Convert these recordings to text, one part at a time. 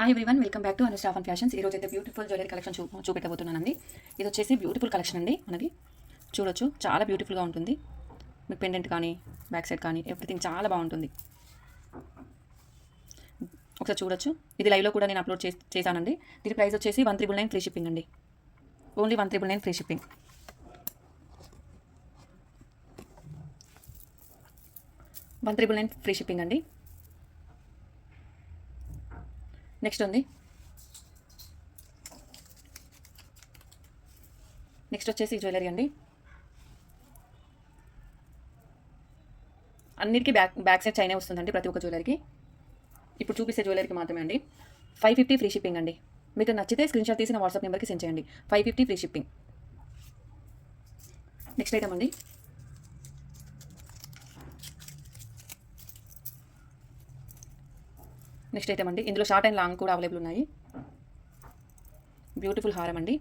Hi everyone welcome back to Anushraf and fashions ఈరోజు అయితే beautiful jewellery collection చూ చూపెట్టబోతున్నానండి. ఇది వచ్చేసి బ్యూటిఫుల్ కలెక్షన్ అండి మనది. చూడొచ్చు చాలా బ్యూటిఫుల్గా ఉంటుంది. మీకు పెండెంట్ కానీ బ్యాక్ సైడ్ కానీ ఎవ్రీథింగ్ చాలా బాగుంటుంది. ఒకసారి చూడొచ్చు. ఇది లైవ్లో కూడా నేను అప్లోడ్ చేసి చేశానండి. దీని ప్రైస్ వచ్చేసి one triple nine free shipping అండి. Only one triple nine free shipping one triple nine free shipping అండి. నెక్స్ట్ ఉంది. నెక్స్ట్ వచ్చేసి జ్యువెలరీ అండి. అన్నిటికీ బ్యాక్ బ్యాక్ సైడ్ చైనా వస్తుందండి ప్రతి ఒక్క జ్యువెలరీకి. ఇప్పుడు చూపిస్తే జ్యువెలరీకి మాత్రమే అండి. ఫైవ్ ఫిఫ్టీ ఫ్రీ షిప్పింగ్ అండి. మీకు నచ్చితే స్క్రీన్ షాట్ తీసి నా వాట్సాప్ నెంబర్కి సెండ్ చేయండి. Five fifty free shipping. Next item అండి. నెక్స్ట్ అయితే అండి. ఇందులో షార్ట్ అండ్ లాంగ్ కూడా అవైలబుల్ ఉన్నాయి. బ్యూటిఫుల్ హారం అండి.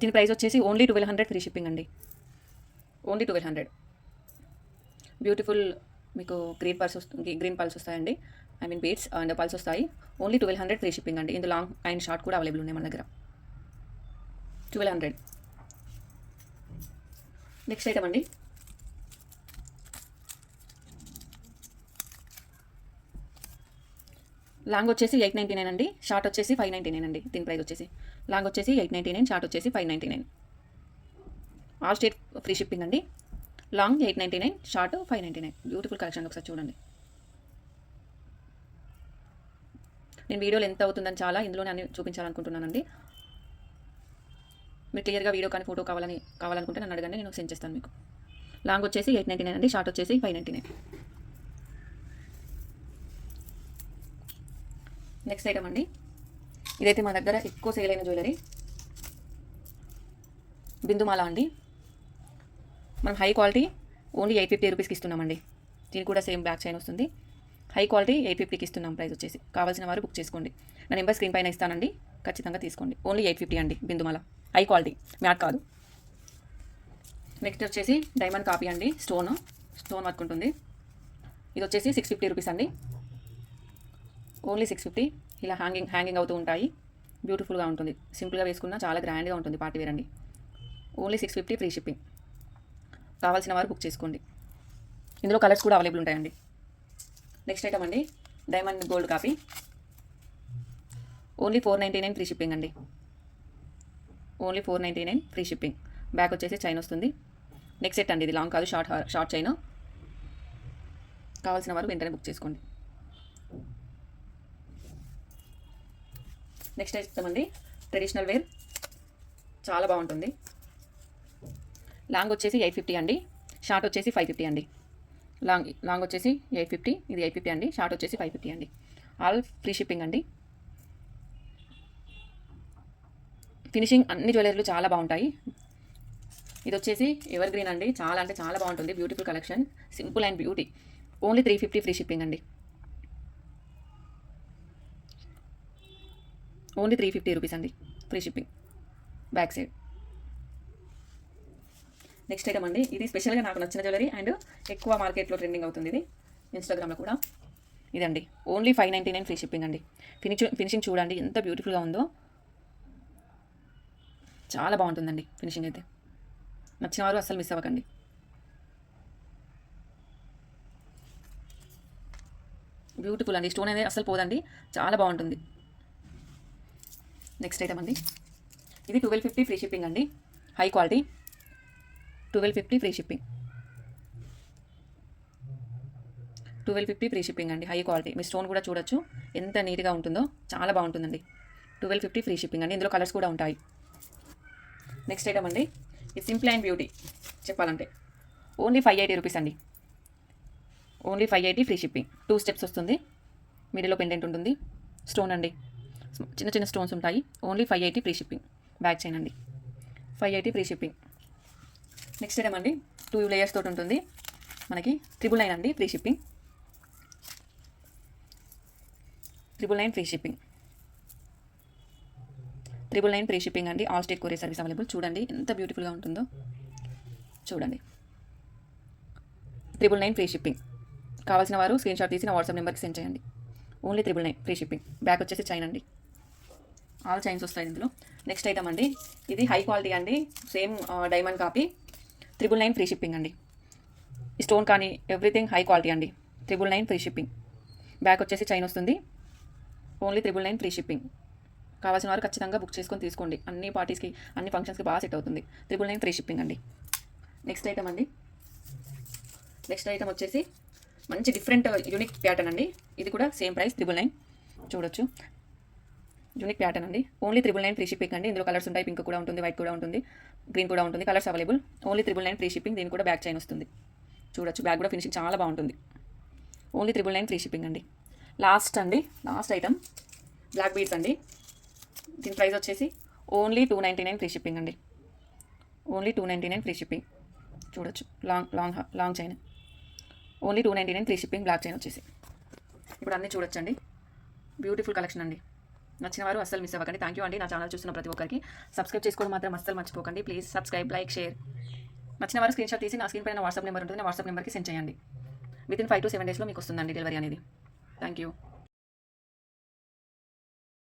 దీని ప్రైస్ వచ్చేసి only twelve hundred free shipping అండి. ఓన్లీ ట్వెల్వ్ హండ్రెడ్ బ్యూటిఫుల్ మీకు గ్రీన్ పల్స్ వస్తుంది గ్రీన్ పల్స్ వస్తాయండి. I mean beads and pearls వస్తాయి. Only twelve hundred free shipping అండి. ఇందులో లాంగ్ అండ్ షార్ట్ కూడా అవైలబుల్ ఉన్నాయి మన దగ్గర. ట్వెల్వ్ హండ్రెడ్ నెక్స్ట్ ఐటమ్ అండి. లాంగ్ వచ్చేసి ఎయిట్ నైంటీ నైన్ అండి. షార్ట్ వచ్చేసి ఫైవ్ నైంటీ నైన్ అండి. దీని ప్రైస్ వచ్చేసి. లాంగ్ వచ్చేసి ఎయిట్ నైంటీ నైన్ షార్ట్ వచ్చేసి five ninety nine. All state free shipping అండి. Long eight ninety nine short five ninety nine. Beautiful collection ఒకసారి చూడండి. నేను వీడియోలు ఎంత అవుతుందని చాలా ఇందులోనే అన్ని చూపించాలనుకుంటున్నానండి. మీరు క్లియర్గా వీడియో కానీ ఫోటో కావాలని కావాలనుకుంటే నన్ను అడగండి నేను సెండ్ చేస్తాను మీకు. లాంగ్ వచ్చేసి ఎయిట్ నైంటీ నైన్ అండి షార్ట్ వచ్చేసి five ninety nine. Next item అండి. ఇదైతే మా దగ్గర ఎక్కువ సేల్ అయిన జ్యువెలరీ బిందుమాల అండి. మనం high quality only eight fifty రూపీస్కి ఇస్తున్నామండి. దీనికి కూడా సేమ్ బ్యాక్ చైన్ వస్తుంది. హై క్వాలిటీ ఎయిట్ ఫిఫ్టీకి ఇస్తున్నాం ప్రైస్ వచ్చేసి. కావాల్సిన వారు బుక్ చేసుకోండి. నా నెంబర్ స్క్రీన్ పైన ఇస్తానండి. ఖచ్చితంగా తీసుకోండి. ఓన్లీ ఎయిట్ ఫిఫ్టీ అండి బిందుమాల. హై క్వాలిటీ మ్యాట్ కాదు. నెక్స్ట్ వచ్చేసి డైమండ్ కాపీ అండి. స్టోన్ స్టోన్ వర్క్ ఉంటుంది. ఇది వచ్చేసి సిక్స్ ఫిఫ్టీ రూపీస్ అండి. ఓన్లీ సిక్స్ ఫిఫ్టీ ఇలా హ్యాంగింగ్ హ్యాంగింగ్ అవుతూ ఉంటాయి. బ్యూటిఫుల్గా ఉంటుంది. సింపుల్గా వేసుకున్నా చాలా గ్రాండ్గా ఉంటుంది పార్టీ వేర్ అండి. Only six fifty free shipping కావాల్సిన వారు బుక్ చేసుకోండి. ఇందులో కలర్స్ కూడా అవైలబుల్ ఉంటాయండి. నెక్స్ట్ ఐటమ్ అండి diamond gold copy. Only four ninety nine free shipping అండి. Only four ninety nine free shipping back వచ్చేసి చైన్ వస్తుంది. నెక్స్ట్ సెట్ అండి ఇది లాంగ్ కాదు షార్ట్ షార్ట్ చైన్ కావాల్సిన వారు వెంటనే బుక్ చేసుకోండి. నెక్స్ట్ చెప్తామండి. ట్రెడిషనల్ వేర్ చాలా బాగుంటుంది. లాంగ్ వచ్చేసి ఎయిట్ ఫిఫ్టీ అండి. షార్ట్ వచ్చేసి ఫైవ్ ఫిఫ్టీ అండి. లాంగ్ లాంగ్ వచ్చేసి ఎయిట్ ఫిఫ్టీ ఇది ఎయిట్ ఫిఫ్టీ అండి. షార్ట్ వచ్చేసి ఫైవ్ ఫిఫ్టీ అండి. ఆల్ ఫ్రీ షిప్పింగ్ అండి. ఫినిషింగ్ అన్ని జ్యువెలరీలు చాలా బాగుంటాయి. ఇది వచ్చేసి ఎవర్ గ్రీన్ అండి. చాలా అంటే చాలా బాగుంటుంది. Beautiful collection simple and beauty only three fifty free shipping అండి. ఓన్లీ త్రీ ఫిఫ్టీ రూపీస్ అండి. Free shipping back side next item అండి. ఇది స్పెషల్గా నాకు నచ్చిన జ్యువెలరీ అండ్ ఎక్కువ మార్కెట్లో ట్రెండింగ్ అవుతుంది ఇది. ఇన్స్టాగ్రామ్లో కూడా. ఇదండి. Only five ninety nine free shipping అండి. ఫినిష్ ఫినిషింగ్ చూడండి. ఎంత బ్యూటిఫుల్గా ఉందో. చాలా బాగుంటుందండి ఫినిషింగ్ అయితే. నచ్చిన వారు అస్సలు మిస్ అవ్వకండి. బ్యూటిఫుల్ అండి. స్టోన్ అనేది అస్సలు పోదండి. చాలా బాగుంటుంది. నెక్స్ట్ ఐటమ్ అండి. ఇది ట్వెల్వ్ ఫిఫ్టీ ఫ్రీ షిప్పింగ్ అండి. High quality twelve fifty free shipping twelve fifty free shipping అండి. హై క్వాలిటీ మీ స్టోన్ కూడా చూడొచ్చు. ఎంత నీట్గా ఉంటుందో చాలా బాగుంటుందండి. ట్వెల్వ్ ఫిఫ్టీ ఫ్రీ షిప్పింగ్ అండి. ఇందులో కలర్స్ కూడా ఉంటాయి. నెక్స్ట్ ఐటమ్ అండి. ఇది సింపుల్ అండ్ బ్యూటీ చెప్పాలంటే. ఓన్లీ ఫైవ్ ఎయిటీ రూపీస్ అండి. Only five eighty free shipping two steps వస్తుంది. మిడిల్లో పెండెంట్ ఉంటుంది. స్టోన్ అండి. చిన్న చిన్న స్టోన్స్ ఉంటాయి. Only five eighty free shipping back chain అండి. Five eighty free shipping next item అండి. టూ లేయర్స్ తోటి ఉంటుంది. మనకి ట్రిపుల్ నైన్ అండి free shipping triple nine free shipping triple nine free shipping అండి. All state courier service available చూడండి ఎంత బ్యూటిఫుల్గా ఉంటుందో. చూడండి. ట్రిపుల్ నైన్ ఫ్రీ షిప్పింగ్ కావాల్సిన వారు స్క్రీన్ షాట్ తీసి నా వాట్సాప్ నెంబర్కి సెండ్ చేయండి. Only triple nine free shipping back వచ్చేసి చైన్ అండి. ఆల్ చైన్స్ వస్తాయి ఇందులో. నెక్స్ట్ ఐటమ్ అండి. ఇది హై క్వాలిటీ అండి. Same diamond copy triple nine free shipping అండి. ఈ స్టోన్ కానీ ఎవ్రీథింగ్ హై క్వాలిటీ అండి. Triple nine free shipping back వచ్చేసి చైన్ వస్తుంది. Only triple nine free shipping కావాల్సిన వారు ఖచ్చితంగా బుక్ చేసుకొని తీసుకోండి. అన్ని పార్టీస్కి అన్ని ఫంక్షన్స్కి బాగా సెట్ అవుతుంది. త్రిబుల్ నైన్ ఫ్రీ షిప్పింగ్ అండి. నెక్స్ట్ ఐటమ్ అండి. నెక్స్ట్ ఐటమ్ వచ్చేసి మంచి డిఫరెంట్ యూనిక్ ప్యాటర్న్ అండి. ఇది కూడా సేమ్ ప్రైస్ త్రిబుల్ నైన్ చూడొచ్చు. యూనిక్ ప్యాటర్న్ అండి. Only triple nine free shipping అండి. ఇందులో కలర్స్ ఉంటాయి. పింక్ కూడా ఉంటుంది వైట్ కూడా ఉంటుంది గ్రీన్ కూడా ఉంటుంది colours available only triple nine free shipping దీని కూడా బ్యాక్ చైన్ వస్తుంది. చూడొచ్చు బ్యాగ్ కూడా ఫినిషింగ్ చాలా బాగుంటుంది. Only triple nine free shipping అండి. లాస్ట్ అండి లాస్ట్ ఐటమ్ బ్లాక్ బీడ్స్ అండి. దీని ప్రైస్ వచ్చేసి only two ninety nine free shipping అండి. Only two ninety nine free shipping చూడొచ్చు long long long chain only two ninety nine free shipping black chain వచ్చేసి. ఇప్పుడు అన్నీ చూడొచ్చండి. బ్యూటిఫుల్ కలెక్షన్ అండి. నచ్చిన వారు అస్సలు మిస్ అవ్వకండి. థ్యాంక్ యూ అండి. నా ఛానల్ చూస్తున్న ప్రతి ఒక్కరికి. సబ్స్క్రైబ్ చేసుకోవడం మాత్రం అస్సలు మర్చిపోకండి. ప్లీజ్ సబ్స్క్రైబ్ లైక్ షేర్ నచ్చిన వారు స్క్రీన్ షాట్ తీసి నా స్క్రీన్ పైన వాట్సాప్ నెంబర్ ఉంటుంది. నా వాట్సాప్ నెంబర్కి సెండ్ చేయండి. Within five to seven డేస్లో మీకు వస్తుందండి డెలివరీ అనేది. Thank you